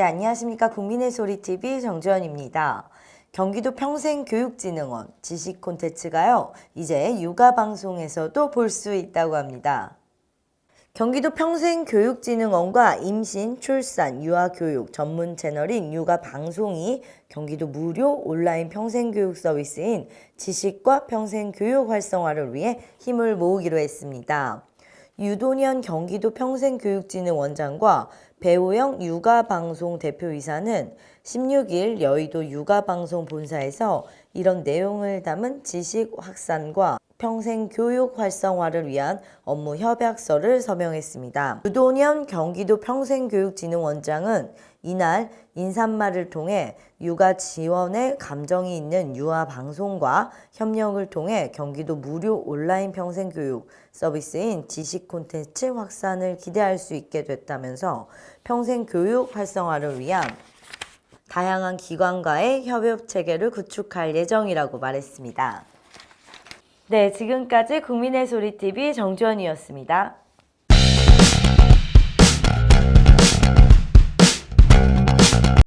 네, 안녕하십니까. 국민의 소리 TV 정주현입니다. 경기도 평생교육진흥원 지식 콘텐츠가요, 이제 육아 방송에서도 볼 수 있다고 합니다. 경기도 평생교육진흥원과 임신, 출산, 유아교육 전문 채널인 육아 방송이 경기도 무료 온라인 평생교육 서비스인 지식과 평생교육 활성화를 위해 힘을 모으기로 했습니다. 유도년 경기도 평생교육진흥 원장과 배우영 육아방송 대표이사는 16일 여의도 육아방송 본사에서 이런 내용을 담은 지식 확산과 평생 교육 활성화를 위한 업무 협약서를 서명했습니다. 유도년 경기도 평생교육진흥원장은 이날 인사말을 통해 육아 지원에 감정이 있는 유아 방송과 협력을 통해 경기도 무료 온라인 평생교육 서비스인 지식 콘텐츠 확산을 기대할 수 있게 됐다면서 평생교육 활성화를 위한 다양한 기관과의 협업 체계를 구축할 예정이라고 말했습니다. 네, 지금까지 국민의 소리 TV 정주원이었습니다.